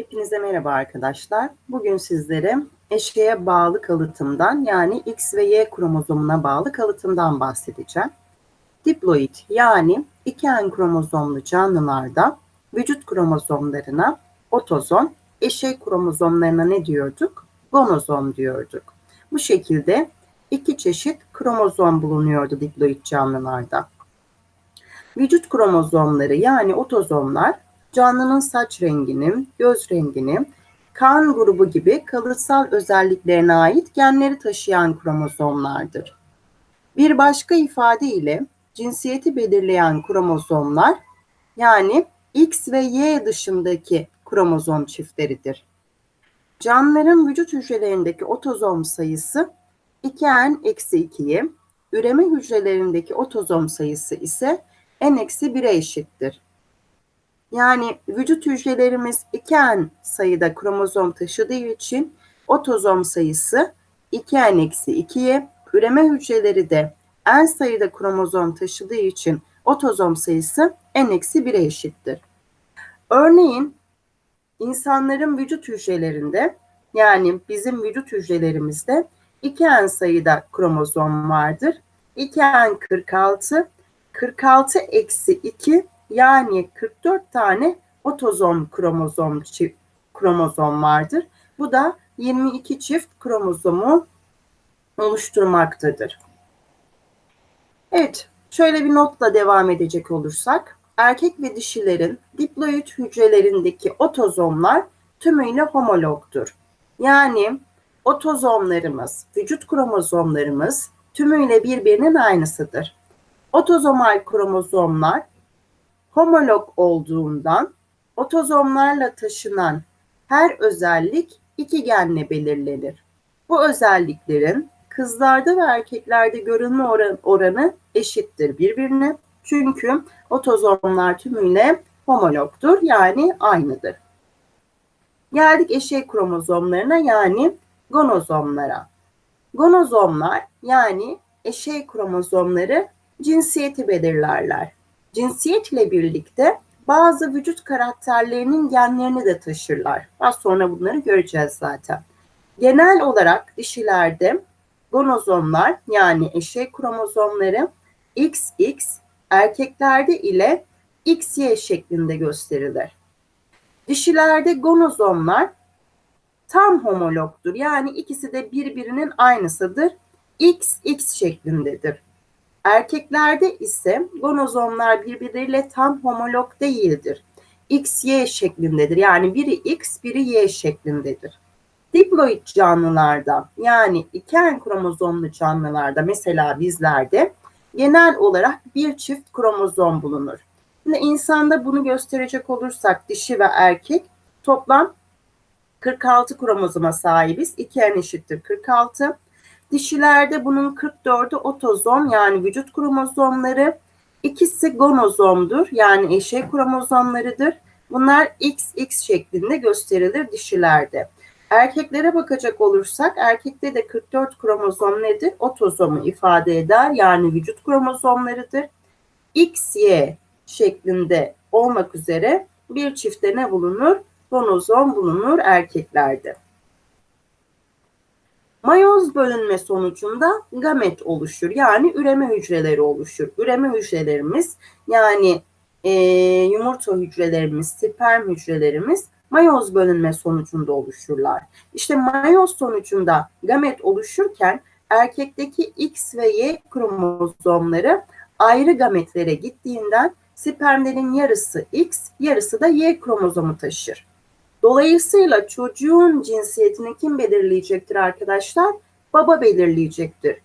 Hepinize merhaba arkadaşlar. Bugün sizlere eşeğe bağlı kalıtımdan yani X ve Y kromozomuna bağlı kalıtımdan bahsedeceğim. Diploid yani iki en kromozomlu canlılarda vücut kromozomlarına otozom, eşek kromozomlarına ne diyorduk? Gonozom diyorduk. Bu şekilde iki çeşit kromozom bulunuyordu diploid canlılarda. Vücut kromozomları yani otozomlar canlının saç rengini, göz rengini, kan grubu gibi kalıtsal özelliklerine ait genleri taşıyan kromozomlardır. Bir başka ifade ile cinsiyeti belirleyen kromozomlar yani X ve Y dışındaki kromozom çiftleridir. Canlıların vücut hücrelerindeki otozom sayısı 2n-2'ye, üreme hücrelerindeki otozom sayısı ise n-1'e eşittir. Yani vücut hücrelerimiz 2n sayıda kromozom taşıdığı için otozom sayısı 2n-2'ye, üreme hücreleri de n sayıda kromozom taşıdığı için otozom sayısı n-1'e eşittir. Örneğin insanların vücut hücrelerinde yani bizim vücut hücrelerimizde 2n sayıda kromozom vardır. 2n 46, 46 eksi 2 yani 44 tane otozom kromozom kromozom vardır. Bu da 22 çift kromozomu oluşturmaktadır. Evet, şöyle bir notla devam edecek olursak, erkek ve dişilerin diploid hücrelerindeki otozomlar tümüyle homologdur. Yani otozomlarımız, vücut kromozomlarımız tümüyle birbirinin aynısıdır. Otozomal kromozomlar homolog olduğundan otozomlarla taşınan her özellik iki genle belirlenir. Bu özelliklerin kızlarda ve erkeklerde görünme oran, oranı eşittir birbirine. Çünkü otozomlar tümüyle homologdur yani aynıdır. Geldik eşey kromozomlarına yani gonozomlara. Gonozomlar yani eşey kromozomları cinsiyeti belirlerler. Cinsiyetle birlikte bazı vücut karakterlerinin genlerini de taşırlar. Az sonra bunları göreceğiz zaten. Genel olarak dişilerde gonozomlar yani eşek kromozomları XX, erkeklerde ile XY şeklinde gösterilir. Dişilerde gonozomlar tam homologdur. Yani ikisi de birbirinin aynısıdır. XX şeklindedir. Erkeklerde ise gonozomlar birbirleriyle tam homolog değildir. XY şeklindedir. Yani biri X, biri Y şeklindedir. Diploid canlılarda yani iki en kromozomlu canlılarda mesela bizlerde genel olarak bir çift kromozom bulunur. Şimdi insanda bunu gösterecek olursak dişi ve erkek toplam 46 kromozoma sahibiz. 2 en eşittir 46. Dişilerde bunun 44'ü otozom yani vücut kromozomları. İkisi gonozomdur yani eşek kromozomlarıdır. Bunlar XX şeklinde gösterilir dişilerde. Erkeklere bakacak olursak erkekte de 44 kromozom nedir? Otozomu ifade eder yani vücut kromozomlarıdır. XY şeklinde olmak üzere bir çifte ne bulunur? Gonozom bulunur erkeklerde. Mayoz bölünme sonucunda gamet oluşur. Yani üreme hücreleri oluşur. Üreme hücrelerimiz yani e, yumurta hücrelerimiz, sperm hücrelerimiz mayoz bölünme sonucunda oluşurlar. İşte mayoz sonucunda gamet oluşurken erkekteki X ve Y kromozomları ayrı gametlere gittiğinden spermlerin yarısı X, yarısı da Y kromozomu taşır. Dolayısıyla çocuğun cinsiyetini kim belirleyecektir arkadaşlar? Baba belirleyecektir.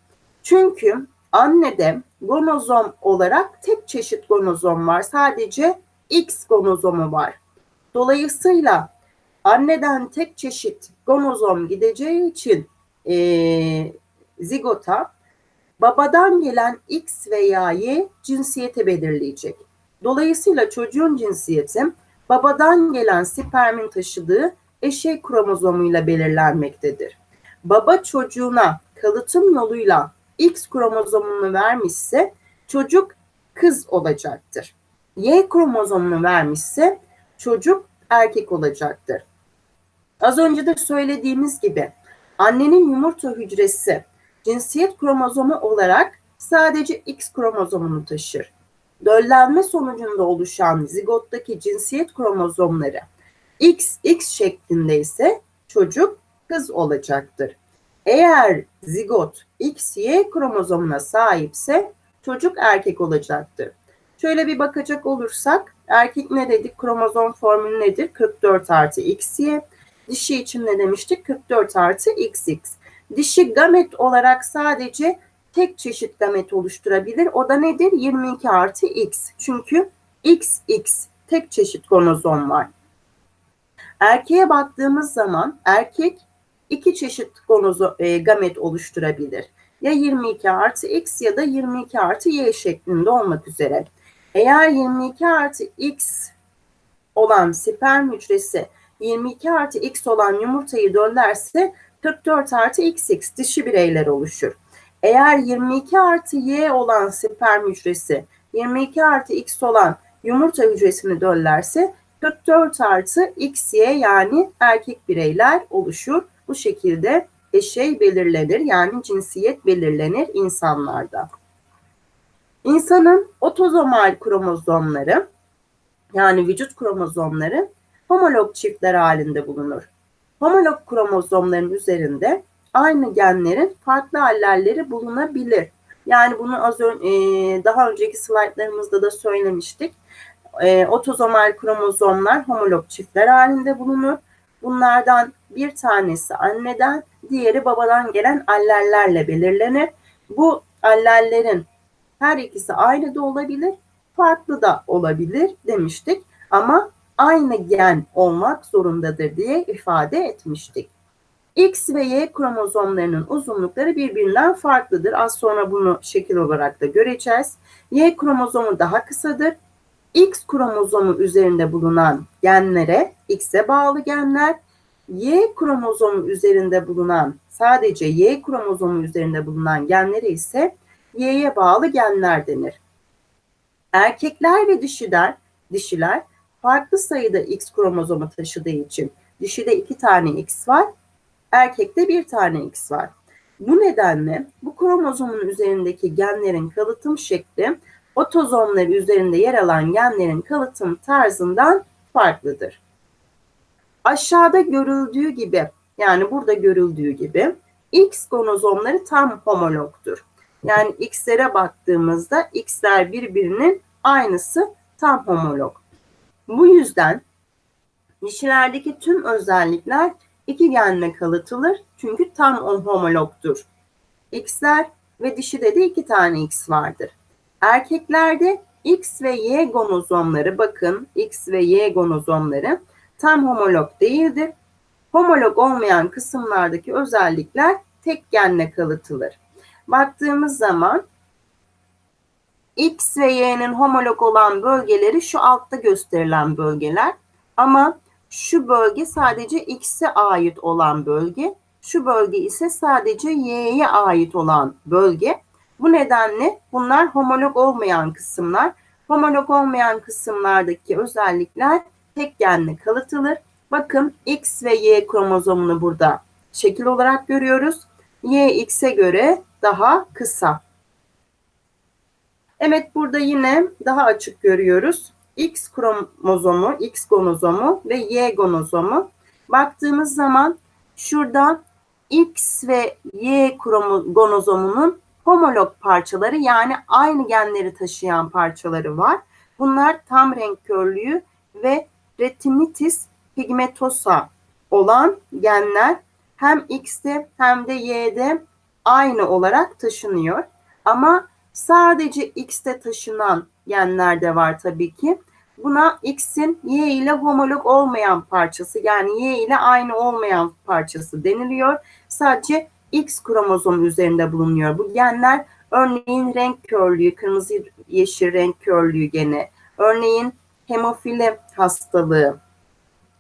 Çünkü annede gonozom olarak tek çeşit gonozom var. Sadece X gonozomu var. Dolayısıyla anneden tek çeşit gonozom gideceği için e, zigota babadan gelen X veya Y cinsiyeti belirleyecek. Dolayısıyla çocuğun cinsiyeti babadan gelen spermin taşıdığı eşey kromozomuyla belirlenmektedir. Baba çocuğuna kalıtım yoluyla X kromozomunu vermişse çocuk kız olacaktır. Y kromozomunu vermişse çocuk erkek olacaktır. Az önce de söylediğimiz gibi annenin yumurta hücresi cinsiyet kromozomu olarak sadece X kromozomunu taşır. Döllenme sonucunda oluşan zigottaki cinsiyet kromozomları XX şeklinde ise çocuk kız olacaktır. Eğer zigot XY kromozomuna sahipse çocuk erkek olacaktır. Şöyle bir bakacak olursak erkek ne dedik? Kromozom formülü nedir? 44 artı XY. Dişi için ne demiştik? 44 artı XX. Dişi gamet olarak sadece tek çeşit gamet oluşturabilir. O da nedir? 22 artı X. Çünkü XX tek çeşit kromozom var. Erkeğe baktığımız zaman erkek iki çeşit gonozo, e, gamet oluşturabilir. Ya 22 artı x ya da 22 artı y şeklinde olmak üzere. Eğer 22 artı x olan sperm hücresi 22 artı x olan yumurtayı döllerse 44 artı xx dişi bireyler oluşur. Eğer 22 artı y olan sperm hücresi 22 artı x olan yumurta hücresini döllerse 44 artı XY yani erkek bireyler oluşur. Bu şekilde eşey belirlenir yani cinsiyet belirlenir insanlarda. İnsanın otozomal kromozomları yani vücut kromozomları homolog çiftler halinde bulunur. Homolog kromozomların üzerinde aynı genlerin farklı allelleri bulunabilir. Yani bunu az önce daha önceki slaytlarımızda da söylemiştik e, otozomal kromozomlar homolog çiftler halinde bulunur. Bunlardan bir tanesi anneden, diğeri babadan gelen allellerle belirlenir. Bu allellerin her ikisi aynı da olabilir, farklı da olabilir demiştik. Ama aynı gen olmak zorundadır diye ifade etmiştik. X ve Y kromozomlarının uzunlukları birbirinden farklıdır. Az sonra bunu şekil olarak da göreceğiz. Y kromozomu daha kısadır. X kromozomu üzerinde bulunan genlere X'e bağlı genler, Y kromozomu üzerinde bulunan sadece Y kromozomu üzerinde bulunan genlere ise Y'ye bağlı genler denir. Erkekler ve dişiler, dişiler farklı sayıda X kromozomu taşıdığı için dişide iki tane X var, erkekte bir tane X var. Bu nedenle bu kromozomun üzerindeki genlerin kalıtım şekli otozomları üzerinde yer alan genlerin kalıtım tarzından farklıdır. Aşağıda görüldüğü gibi yani burada görüldüğü gibi X gonozomları tam homologdur. Yani X'lere baktığımızda X'ler birbirinin aynısı tam homolog. Bu yüzden dişilerdeki tüm özellikler iki genle kalıtılır çünkü tam homologdur. X'ler ve dişide de iki tane X vardır. Erkeklerde X ve Y gonozomları bakın X ve Y gonozomları tam homolog değildir. Homolog olmayan kısımlardaki özellikler tek genle kalıtılır. Baktığımız zaman X ve Y'nin homolog olan bölgeleri şu altta gösterilen bölgeler. Ama şu bölge sadece X'e ait olan bölge. Şu bölge ise sadece Y'ye ait olan bölge. Bu nedenle bunlar homolog olmayan kısımlar. Homolog olmayan kısımlardaki özellikler tek genle kalıtılır. Bakın X ve Y kromozomunu burada şekil olarak görüyoruz. Y X'e göre daha kısa. Evet burada yine daha açık görüyoruz. X kromozomu, X gonozomu ve Y gonozomu. Baktığımız zaman şurada X ve Y gonozomunun homolog parçaları yani aynı genleri taşıyan parçaları var. Bunlar tam renk körlüğü ve retinitis pigmentosa olan genler hem X'te hem de Y'de aynı olarak taşınıyor. Ama sadece X'te taşınan genler de var tabii ki. Buna X'in Y ile homolog olmayan parçası yani Y ile aynı olmayan parçası deniliyor. Sadece X kromozomu üzerinde bulunuyor. Bu genler örneğin renk körlüğü, kırmızı yeşil renk körlüğü gene, örneğin hemofili hastalığı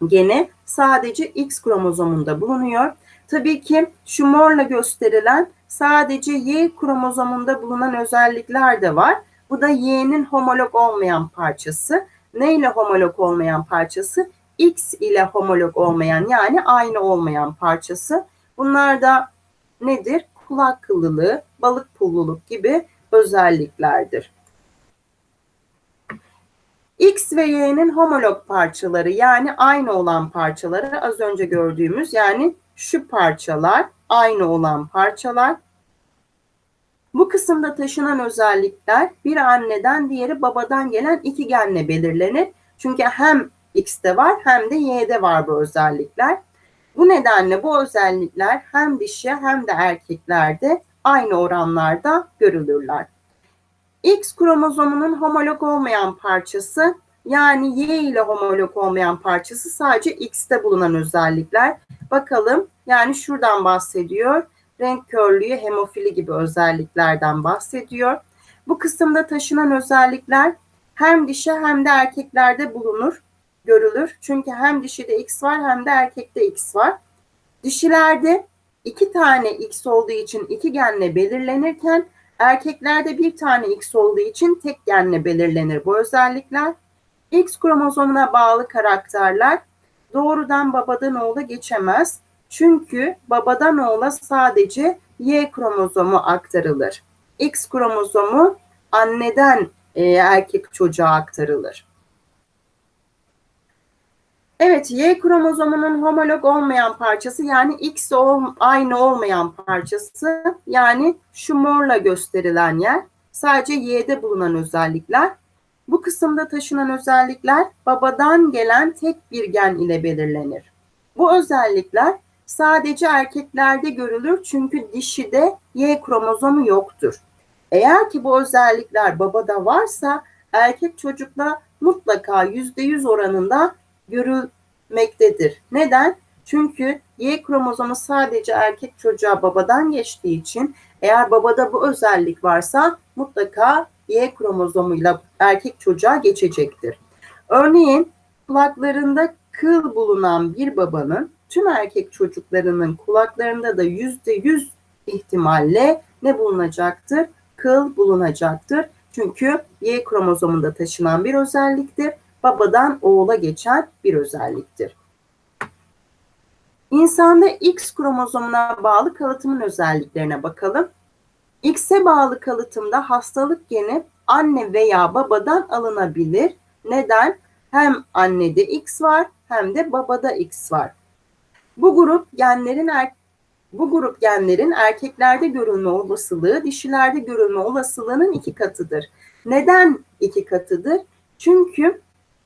gene sadece X kromozomunda bulunuyor. Tabii ki şu morla gösterilen sadece Y kromozomunda bulunan özellikler de var. Bu da Y'nin homolog olmayan parçası. Ne ile homolog olmayan parçası? X ile homolog olmayan yani aynı olmayan parçası. Bunlar da nedir? Kulak kıllılığı, balık pulluluk gibi özelliklerdir. X ve Y'nin homolog parçaları yani aynı olan parçaları az önce gördüğümüz yani şu parçalar aynı olan parçalar. Bu kısımda taşınan özellikler bir anneden diğeri babadan gelen iki genle belirlenir. Çünkü hem X'te var hem de Y'de var bu özellikler. Bu nedenle bu özellikler hem dişi hem de erkeklerde aynı oranlarda görülürler. X kromozomunun homolog olmayan parçası yani Y ile homolog olmayan parçası sadece X'te bulunan özellikler. Bakalım yani şuradan bahsediyor. Renk körlüğü, hemofili gibi özelliklerden bahsediyor. Bu kısımda taşınan özellikler hem dişi hem de erkeklerde bulunur, görülür. Çünkü hem dişide X var hem de erkekte X var. Dişilerde iki tane X olduğu için iki genle belirlenirken Erkeklerde bir tane X olduğu için tek genle belirlenir bu özellikler. X kromozomuna bağlı karakterler doğrudan babadan oğula geçemez. Çünkü babadan oğula sadece Y kromozomu aktarılır. X kromozomu anneden e, erkek çocuğa aktarılır. Evet, Y kromozomunun homolog olmayan parçası yani X ol, aynı olmayan parçası yani şu morla gösterilen yer sadece Y'de bulunan özellikler. Bu kısımda taşınan özellikler babadan gelen tek bir gen ile belirlenir. Bu özellikler sadece erkeklerde görülür çünkü dişide Y kromozomu yoktur. Eğer ki bu özellikler babada varsa erkek çocukla mutlaka %100 oranında görülmektedir. Neden? Çünkü Y kromozomu sadece erkek çocuğa babadan geçtiği için eğer babada bu özellik varsa mutlaka Y kromozomuyla erkek çocuğa geçecektir. Örneğin kulaklarında kıl bulunan bir babanın tüm erkek çocuklarının kulaklarında da yüzde yüz ihtimalle ne bulunacaktır? Kıl bulunacaktır. Çünkü Y kromozomunda taşınan bir özelliktir babadan oğula geçen bir özelliktir. İnsanda X kromozomuna bağlı kalıtımın özelliklerine bakalım. X'e bağlı kalıtımda hastalık geni anne veya babadan alınabilir. Neden? Hem annede X var hem de babada X var. Bu grup genlerin er bu grup genlerin erkeklerde görülme olasılığı dişilerde görülme olasılığının iki katıdır. Neden iki katıdır? Çünkü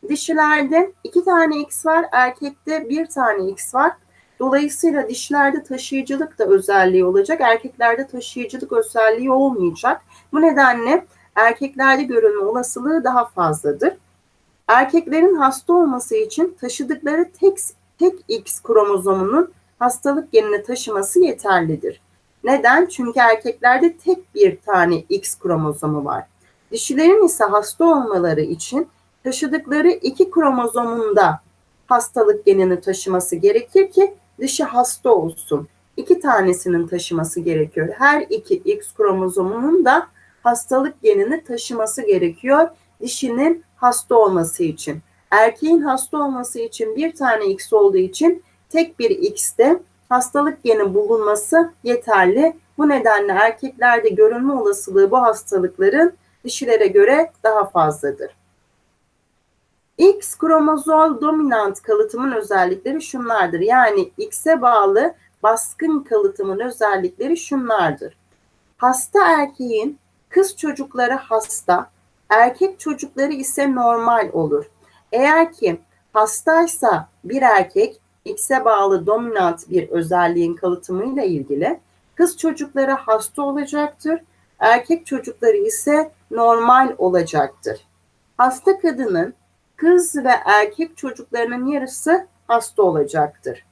Dişilerde iki tane X var, erkekte bir tane X var. Dolayısıyla dişlerde taşıyıcılık da özelliği olacak, erkeklerde taşıyıcılık özelliği olmayacak. Bu nedenle erkeklerde görülme olasılığı daha fazladır. Erkeklerin hasta olması için taşıdıkları tek, tek X kromozomunun hastalık genini taşıması yeterlidir. Neden? Çünkü erkeklerde tek bir tane X kromozomu var. Dişilerin ise hasta olmaları için taşıdıkları iki kromozomunda hastalık genini taşıması gerekir ki dışı hasta olsun. İki tanesinin taşıması gerekiyor. Her iki X kromozomunun da hastalık genini taşıması gerekiyor dişinin hasta olması için. Erkeğin hasta olması için bir tane X olduğu için tek bir X'te hastalık geni bulunması yeterli. Bu nedenle erkeklerde görülme olasılığı bu hastalıkların dişilere göre daha fazladır. X kromozol dominant kalıtımın özellikleri şunlardır. Yani X'e bağlı baskın kalıtımın özellikleri şunlardır. Hasta erkeğin kız çocukları hasta, erkek çocukları ise normal olur. Eğer ki hastaysa bir erkek X'e bağlı dominant bir özelliğin kalıtımıyla ilgili kız çocukları hasta olacaktır. Erkek çocukları ise normal olacaktır. Hasta kadının kız ve erkek çocuklarının yarısı hasta olacaktır.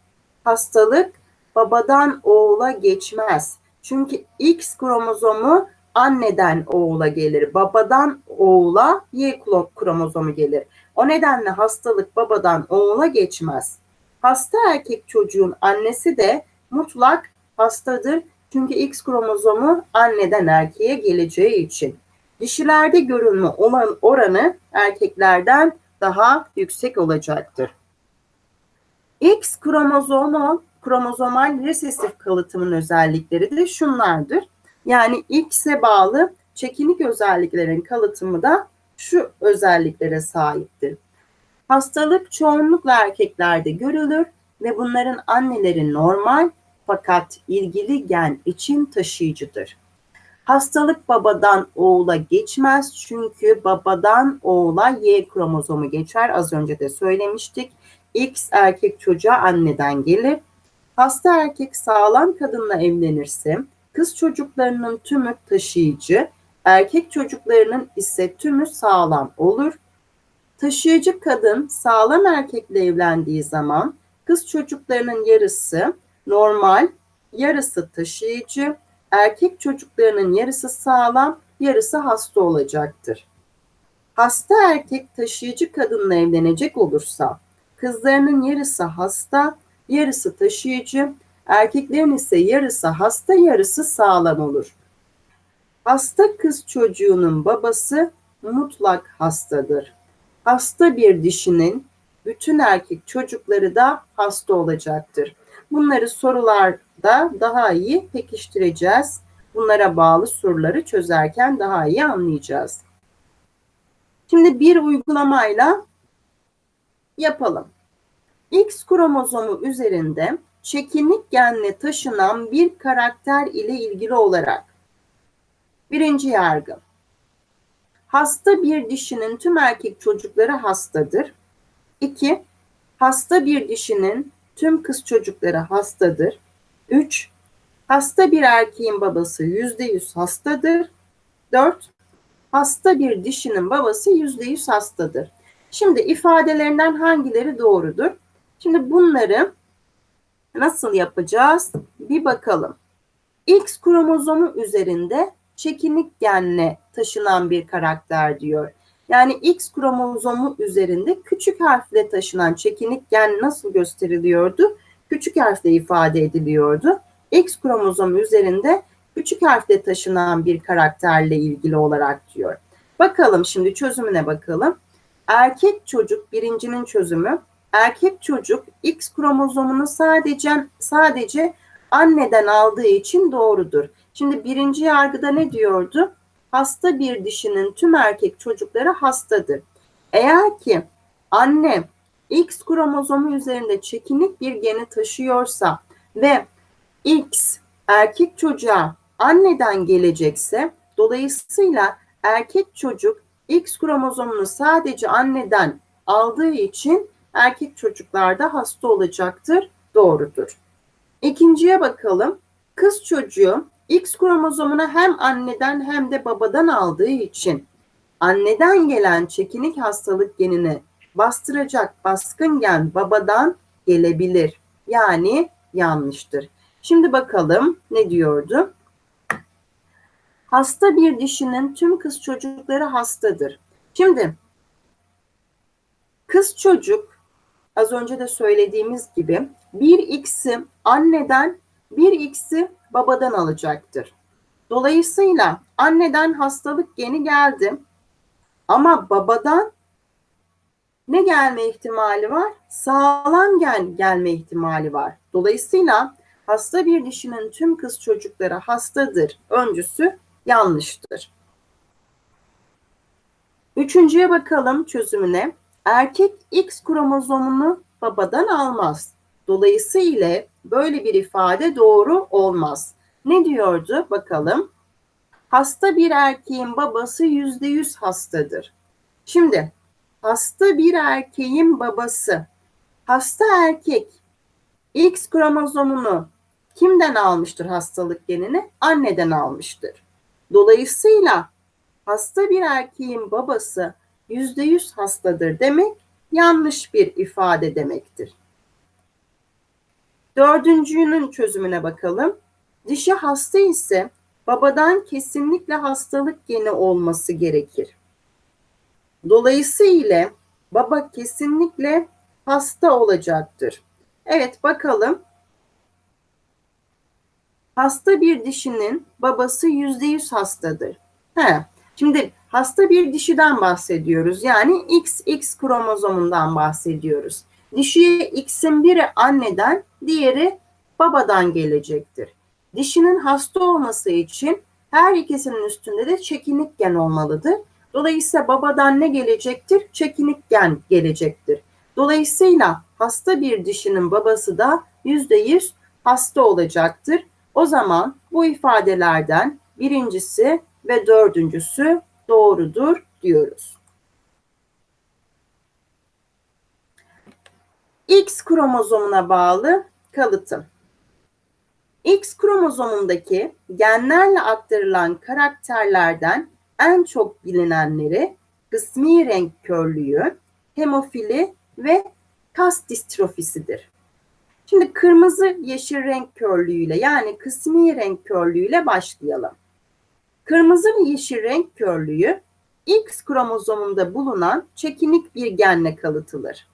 Hastalık babadan oğula geçmez. Çünkü X kromozomu anneden oğula gelir. Babadan oğula Y kromozomu gelir. O nedenle hastalık babadan oğula geçmez. Hasta erkek çocuğun annesi de mutlak hastadır. Çünkü X kromozomu anneden erkeğe geleceği için. Dişilerde görülme olan oranı erkeklerden daha yüksek olacaktır. X kromozomal, kromozomal resesif kalıtımın özellikleri de şunlardır. Yani X'e bağlı çekinik özelliklerin kalıtımı da şu özelliklere sahiptir. Hastalık çoğunlukla erkeklerde görülür ve bunların anneleri normal fakat ilgili gen için taşıyıcıdır. Hastalık babadan oğula geçmez çünkü babadan oğula Y kromozomu geçer. Az önce de söylemiştik. X erkek çocuğa anneden gelir. Hasta erkek sağlam kadınla evlenirse kız çocuklarının tümü taşıyıcı, erkek çocuklarının ise tümü sağlam olur. Taşıyıcı kadın sağlam erkekle evlendiği zaman kız çocuklarının yarısı normal, yarısı taşıyıcı, erkek çocuklarının yarısı sağlam, yarısı hasta olacaktır. Hasta erkek taşıyıcı kadınla evlenecek olursa kızlarının yarısı hasta, yarısı taşıyıcı, erkeklerin ise yarısı hasta, yarısı sağlam olur. Hasta kız çocuğunun babası mutlak hastadır. Hasta bir dişinin bütün erkek çocukları da hasta olacaktır. Bunları sorularda daha iyi pekiştireceğiz. Bunlara bağlı soruları çözerken daha iyi anlayacağız. Şimdi bir uygulamayla yapalım. X kromozomu üzerinde çekinik genle taşınan bir karakter ile ilgili olarak birinci yargı. Hasta bir dişinin tüm erkek çocukları hastadır. 2. Hasta bir dişinin tüm kız çocukları hastadır. 3. Hasta bir erkeğin babası %100 hastadır. 4. Hasta bir dişinin babası %100 hastadır. Şimdi ifadelerinden hangileri doğrudur? Şimdi bunları nasıl yapacağız? Bir bakalım. X kromozomu üzerinde çekinik genle taşınan bir karakter diyor. Yani X kromozomu üzerinde küçük harfle taşınan çekinik gen nasıl gösteriliyordu? Küçük harfle ifade ediliyordu. X kromozomu üzerinde küçük harfle taşınan bir karakterle ilgili olarak diyor. Bakalım şimdi çözümüne bakalım. Erkek çocuk birincinin çözümü. Erkek çocuk X kromozomunu sadece sadece anneden aldığı için doğrudur. Şimdi birinci yargıda ne diyordu? Hasta bir dişinin tüm erkek çocukları hastadır. Eğer ki anne X kromozomu üzerinde çekinik bir geni taşıyorsa ve X erkek çocuğa anneden gelecekse dolayısıyla erkek çocuk X kromozomunu sadece anneden aldığı için erkek çocuklarda hasta olacaktır. Doğrudur. İkinciye bakalım. Kız çocuğu X kromozomunu hem anneden hem de babadan aldığı için anneden gelen çekinik hastalık genini bastıracak baskın gen babadan gelebilir. Yani yanlıştır. Şimdi bakalım ne diyordu? Hasta bir dişinin tüm kız çocukları hastadır. Şimdi kız çocuk az önce de söylediğimiz gibi bir x'i anneden bir x'i babadan alacaktır. Dolayısıyla anneden hastalık geni geldi ama babadan ne gelme ihtimali var? Sağlam gen gelme ihtimali var. Dolayısıyla hasta bir dişinin tüm kız çocukları hastadır öncüsü yanlıştır. Üçüncüye bakalım çözümüne. Erkek X kromozomunu babadan almaz. Dolayısıyla böyle bir ifade doğru olmaz. Ne diyordu bakalım? Hasta bir erkeğin babası yüzde yüz hastadır. Şimdi hasta bir erkeğin babası, hasta erkek X kromozomunu kimden almıştır hastalık genini? Anneden almıştır. Dolayısıyla hasta bir erkeğin babası yüzde yüz hastadır demek yanlış bir ifade demektir. Dördüncünün çözümüne bakalım. Dişi hasta ise babadan kesinlikle hastalık geni olması gerekir. Dolayısıyla baba kesinlikle hasta olacaktır. Evet bakalım. Hasta bir dişinin babası yüzde yüz hastadır. He, şimdi hasta bir dişiden bahsediyoruz. Yani XX kromozomundan bahsediyoruz. Dişiye X'in biri anneden, diğeri babadan gelecektir. Dişinin hasta olması için her ikisinin üstünde de çekinik gen olmalıdır. Dolayısıyla babadan ne gelecektir? Çekinik gen gelecektir. Dolayısıyla hasta bir dişinin babası da yüzde yüz hasta olacaktır. O zaman bu ifadelerden birincisi ve dördüncüsü doğrudur diyoruz. X kromozomuna bağlı kalıtım. X kromozomundaki genlerle aktarılan karakterlerden en çok bilinenleri kısmi renk körlüğü, hemofili ve kas distrofisidir. Şimdi kırmızı yeşil renk körlüğüyle yani kısmi renk körlüğüyle başlayalım. Kırmızı ve yeşil renk körlüğü X kromozomunda bulunan çekinik bir genle kalıtılır.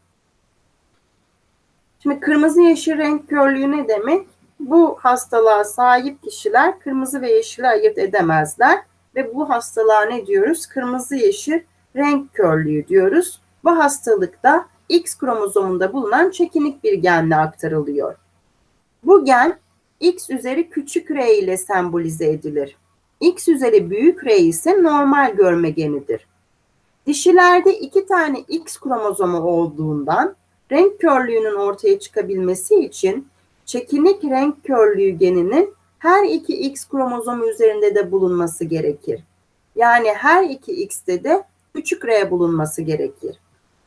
Şimdi kırmızı yeşil renk körlüğü ne demek? Bu hastalığa sahip kişiler kırmızı ve yeşili ayırt edemezler ve bu hastalığa ne diyoruz? Kırmızı yeşil renk körlüğü diyoruz. Bu hastalıkta X kromozomunda bulunan çekinik bir genle aktarılıyor. Bu gen X üzeri küçük R ile sembolize edilir. X üzeri büyük R ise normal görme genidir. Dişilerde iki tane X kromozomu olduğundan renk körlüğünün ortaya çıkabilmesi için çekinik renk körlüğü geninin her iki X kromozomu üzerinde de bulunması gerekir. Yani her iki X'te de küçük R bulunması gerekir.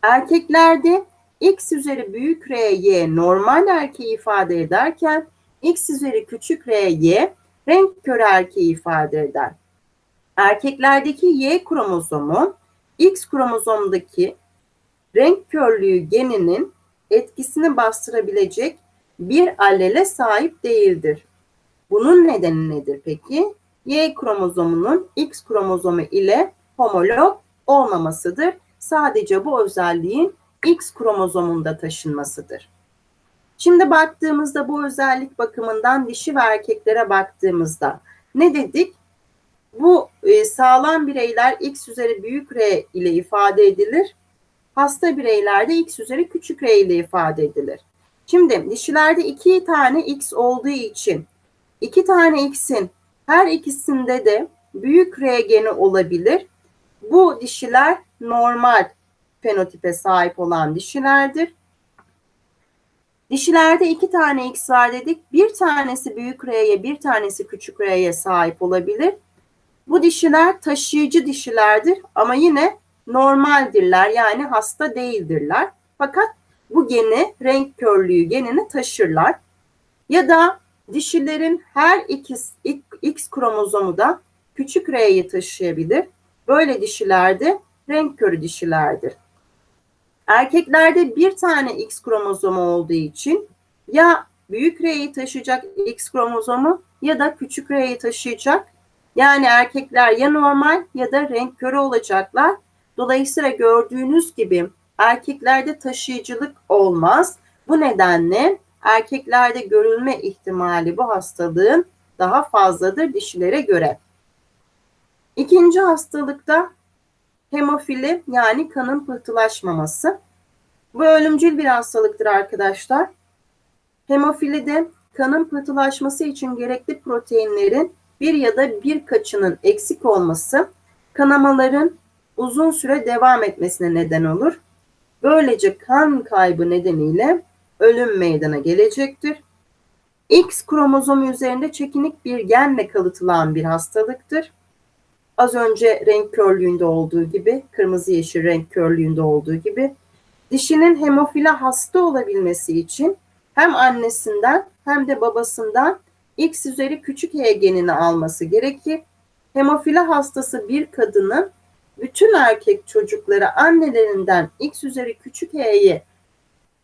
Erkeklerde X üzeri büyük R, Y normal erkeği ifade ederken X üzeri küçük R, Y renk körü erkeği ifade eder. Erkeklerdeki Y kromozomu X kromozomdaki renk körlüğü geninin etkisini bastırabilecek bir allele sahip değildir. Bunun nedeni nedir peki? Y kromozomunun X kromozomu ile homolog olmamasıdır. Sadece bu özelliğin X kromozomunda taşınmasıdır. Şimdi baktığımızda bu özellik bakımından dişi ve erkeklere baktığımızda ne dedik? Bu e, sağlam bireyler X üzeri büyük R ile ifade edilir. Hasta bireylerde X üzeri küçük R ile ifade edilir. Şimdi dişilerde iki tane X olduğu için iki tane X'in her ikisinde de büyük R geni olabilir. Bu dişiler normal fenotipe sahip olan dişilerdir. Dişilerde iki tane X var dedik. Bir tanesi büyük R'ye, bir tanesi küçük R'ye sahip olabilir. Bu dişiler taşıyıcı dişilerdir ama yine normaldirler yani hasta değildirler. Fakat bu geni renk körlüğü genini taşırlar. Ya da dişilerin her ikisi, X kromozomu da küçük R'yi taşıyabilir. Böyle dişilerde renk körü dişilerdir. Erkeklerde bir tane X kromozomu olduğu için ya büyük R'yi taşıyacak X kromozomu ya da küçük R'yi taşıyacak. Yani erkekler ya normal ya da renk körü olacaklar. Dolayısıyla gördüğünüz gibi erkeklerde taşıyıcılık olmaz. Bu nedenle erkeklerde görülme ihtimali bu hastalığın daha fazladır dişilere göre. İkinci hastalıkta hemofili yani kanın pıhtılaşmaması. Bu ölümcül bir hastalıktır arkadaşlar. Hemofilide kanın pıhtılaşması için gerekli proteinlerin bir ya da birkaçının eksik olması kanamaların uzun süre devam etmesine neden olur. Böylece kan kaybı nedeniyle ölüm meydana gelecektir. X kromozomu üzerinde çekinik bir genle kalıtılan bir hastalıktır. Az önce renk körlüğünde olduğu gibi, kırmızı yeşil renk körlüğünde olduğu gibi dişinin hemofila hasta olabilmesi için hem annesinden hem de babasından X üzeri küçük H genini alması gerekir. Hemofila hastası bir kadının bütün erkek çocukları annelerinden X üzeri küçük H'yi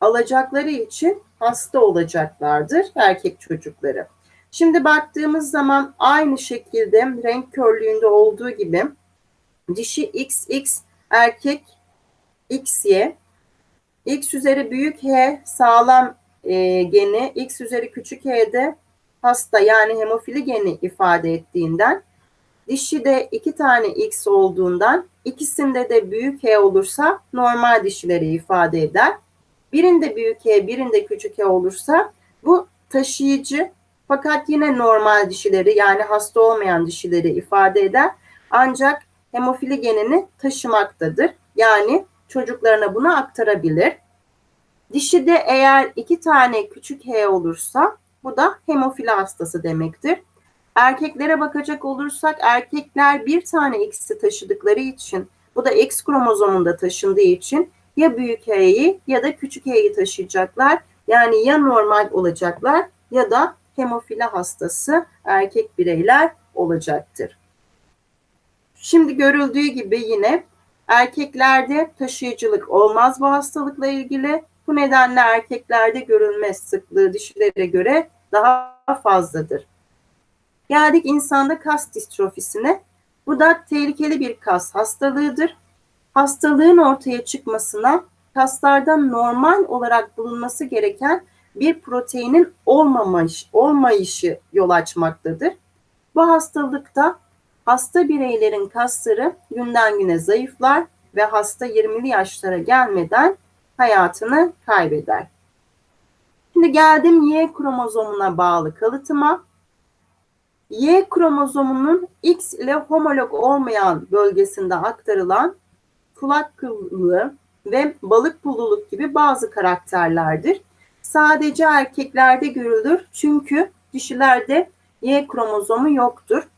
alacakları için hasta olacaklardır erkek çocukları. Şimdi baktığımız zaman aynı şekilde renk körlüğünde olduğu gibi dişi XX erkek XY X üzeri büyük H sağlam e, geni X üzeri küçük H'de hasta yani hemofili geni ifade ettiğinden dişi de iki tane X olduğundan ikisinde de büyük H olursa normal dişileri ifade eder. birinde büyük H, birinde küçük H olursa bu taşıyıcı fakat yine normal dişileri yani hasta olmayan dişileri ifade eder. Ancak hemofili genini taşımaktadır. Yani çocuklarına bunu aktarabilir. Dişide eğer iki tane küçük H olursa bu da hemofili hastası demektir. Erkeklere bakacak olursak erkekler bir tane X'i taşıdıkları için bu da X kromozomunda taşındığı için ya büyük H'yi ya da küçük H'yi taşıyacaklar. Yani ya normal olacaklar ya da hemofili hastası erkek bireyler olacaktır. Şimdi görüldüğü gibi yine erkeklerde taşıyıcılık olmaz bu hastalıkla ilgili. Bu nedenle erkeklerde görülme sıklığı dişilere göre daha fazladır. Geldik insanda kas distrofisine. Bu da tehlikeli bir kas hastalığıdır. Hastalığın ortaya çıkmasına kaslarda normal olarak bulunması gereken bir proteinin olmamış, olmayışı yol açmaktadır. Bu hastalıkta hasta bireylerin kasları günden güne zayıflar ve hasta 20'li yaşlara gelmeden hayatını kaybeder. Şimdi geldim Y kromozomuna bağlı kalıtıma. Y kromozomunun X ile homolog olmayan bölgesinde aktarılan kulak kıllığı ve balık pulluluk gibi bazı karakterlerdir. Sadece erkeklerde görülür çünkü dişilerde Y kromozomu yoktur.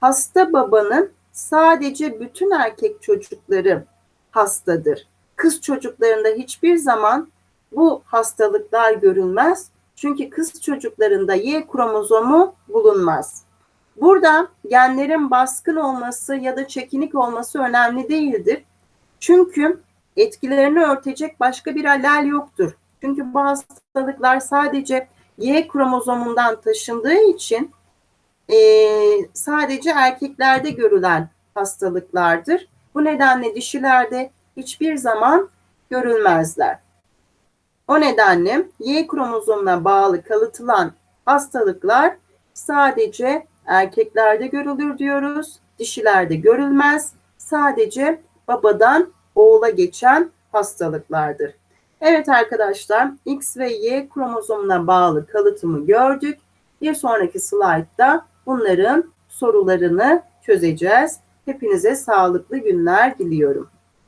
Hasta babanın sadece bütün erkek çocukları hastadır. Kız çocuklarında hiçbir zaman bu hastalıklar görülmez. Çünkü kız çocuklarında Y kromozomu bulunmaz. Burada genlerin baskın olması ya da çekinik olması önemli değildir. Çünkü etkilerini örtecek başka bir alel yoktur. Çünkü bu hastalıklar sadece Y kromozomundan taşındığı için e, sadece erkeklerde görülen hastalıklardır. Bu nedenle dişilerde hiçbir zaman görülmezler. O nedenle Y kromozomuna bağlı kalıtılan hastalıklar sadece erkeklerde görülür diyoruz. Dişilerde görülmez. Sadece babadan oğula geçen hastalıklardır. Evet arkadaşlar X ve Y kromozomuna bağlı kalıtımı gördük. Bir sonraki slaytta bunların sorularını çözeceğiz. Hepinize sağlıklı günler diliyorum.